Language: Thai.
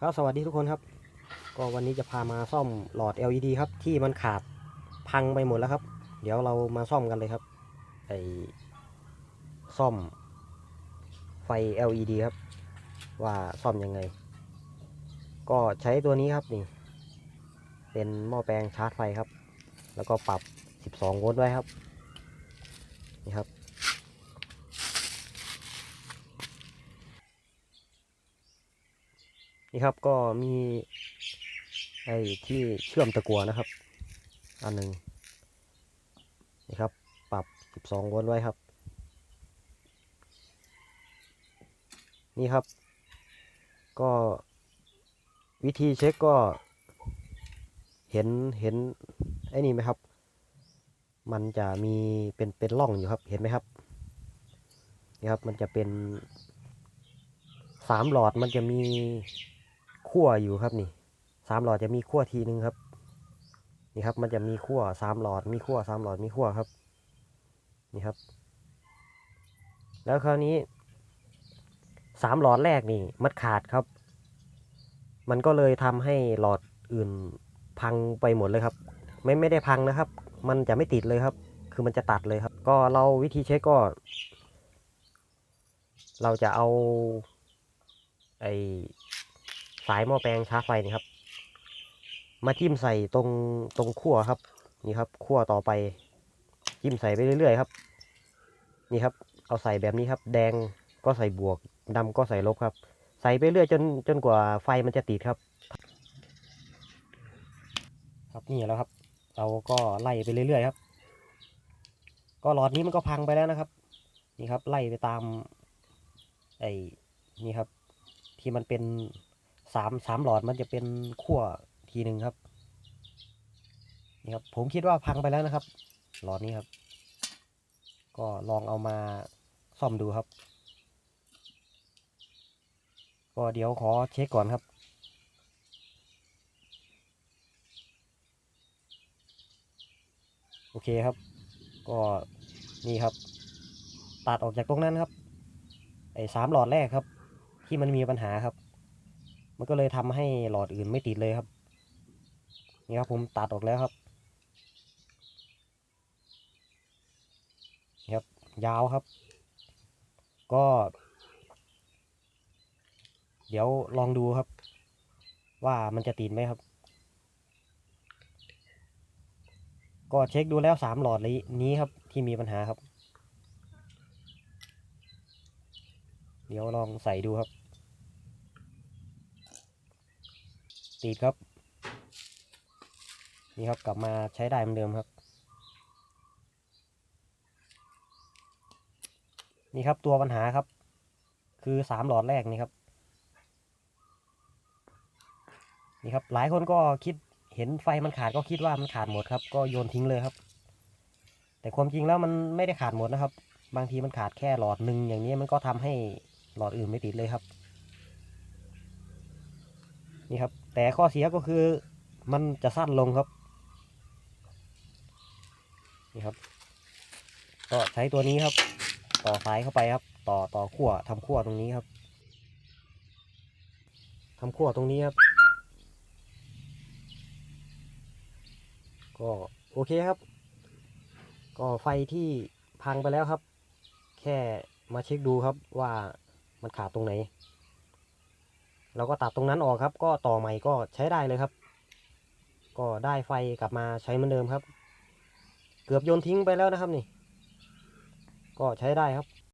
ครับสวัสดีทุกคนครับ ก็วันนี้จะพามาซ่อมหลอด LED ครับ ที่มันขาดพังไปหมดแล้วครับ เดี๋ยวเรามาซ่อมกันเลยครับไอซ่อมไฟ LED ครับ ว่าซ่อมยังไง ก็ใช้ตัวนี้ครับนี่ เป็นหม้อแปลงชาร์จไฟครับ แล้วก็ปรับ 12 โวลต์ไว้ครับนี่ครับ นี่ครับก็มีไอ้ที่เชื่อมตะกัวนะครับ อันหนึ่งนี่ครับ ปรับ 12โวลต์ไว้ครับ นี่ครับ ก็วิธีเช็คก็เห็นเห็นไอ้นี่ไหมครับ มันจะมีเป็นเป็นร่องอยู่ครับเห็นไหมครับนี่ครับมันจะเป็นสามหลอดมันจะมี ขั้วอยู่ครับนี่สามหลอดจะมีขั้วทีนึงครับ นี่ครับมันจะมีขั้วสามหลอด มีขั้วสามหลอดมีขั้วครับ นี่ครับ แล้วคราวนี้สามหลอดแรกนี่มันขาดครับ มันก็เลยทำให้หลอดอื่นพังไปหมดเลยครับ ไม่ไม่ได้พังนะครับ มันจะไม่ติดเลยครับ คือมันจะตัดเลยครับ ก็เราวิธีเช็คก็ เราจะเอาไอ สายหม้อแปลงชาร์จไฟนี่ครับ มาจิ้มใส่ตรงตรงขั้วครับ นี่ครับขั้วต่อไป จิ้มใส่ไปเรื่อยๆครับ นี่ครับ เอาใส่แบบนี้ครับ แดงก็ใส่บวกดำก็ใส่ลบครับ ใส่ไปเรื่อยจนจนกว่าไฟมันจะติดครับ ครับนี่แล้วครับ เราก็ไล่ไปเรื่อยๆครับ ก็หลอดนี้มันก็พังไปแล้วนะครับ นี่ครับ ไล่ไปตามไอ้นี่ครับ ที่มันเป็น สามสามหลอดมันจะเป็นขั้วทีหนึ่งครับนี่ครับ ผมคิดว่าพังไปแล้วนะครับ หลอดนี้ครับ ก็ลองเอามาซ่อมดูครับ ก็เดี๋ยวขอเช็คก่อนครับโอเคครับ ก็นี่ครับ ตัดออกจากตรงนั้นครับ ไอ้สามหลอดแรกครับ ที่มันมีปัญหาครับ มันก็เลยทำให้หลอดอื่นไม่ติดเลยครับ นี่ครับผมตัดออกแล้วครับนี่ครับ ยาวครับ ก็ เดี๋ยวลองดูครับ ว่ามันจะติดไหมครับ ก็เช็คดูแล้วสามหลอดนี้ครับ ที่มีปัญหาครับ เดี๋ยวลองใส่ดูครับ ติดครับ นี่ครับกลับมาใช้ได้เหมือนเดิมครับ นี่ครับตัวปัญหาครับ คือสามหลอดแรกนี่ครับ นี่ครับหลายคนก็คิดเห็นไฟมันขาดก็คิดว่ามันขาดหมดครับ ก็โยนทิ้งเลยครับ แต่ความจริงแล้วมันไม่ได้ขาดหมดนะครับ บางทีมันขาดแค่หลอดหนึ่งอย่างนี้มันก็ทำให้หลอดอื่นไม่ติดเลยครับ นี่ครับ แต่ข้อเสียก็คือมันจะสั้นลงครับ นี่ครับ ก็ใช้ตัวนี้ครับ ต่อสายเข้าไปครับ ต่อต่อขั้วทำขั้วตรงนี้ครับทำขั้วตรงนี้ครับ ก็โอเคครับ ก็ไฟที่พังไปแล้วครับ แค่มาเช็คดูครับว่ามันขาดตรงไหน เราก็ตัดตรงนั้นออกครับ ก็ต่อใหม่ก็ใช้ได้เลยครับ ก็ได้ไฟกลับมาใช้เหมือนเดิมครับ เกือบโยนทิ้งไปแล้วนะครับนี่ ก็ใช้ได้ครับ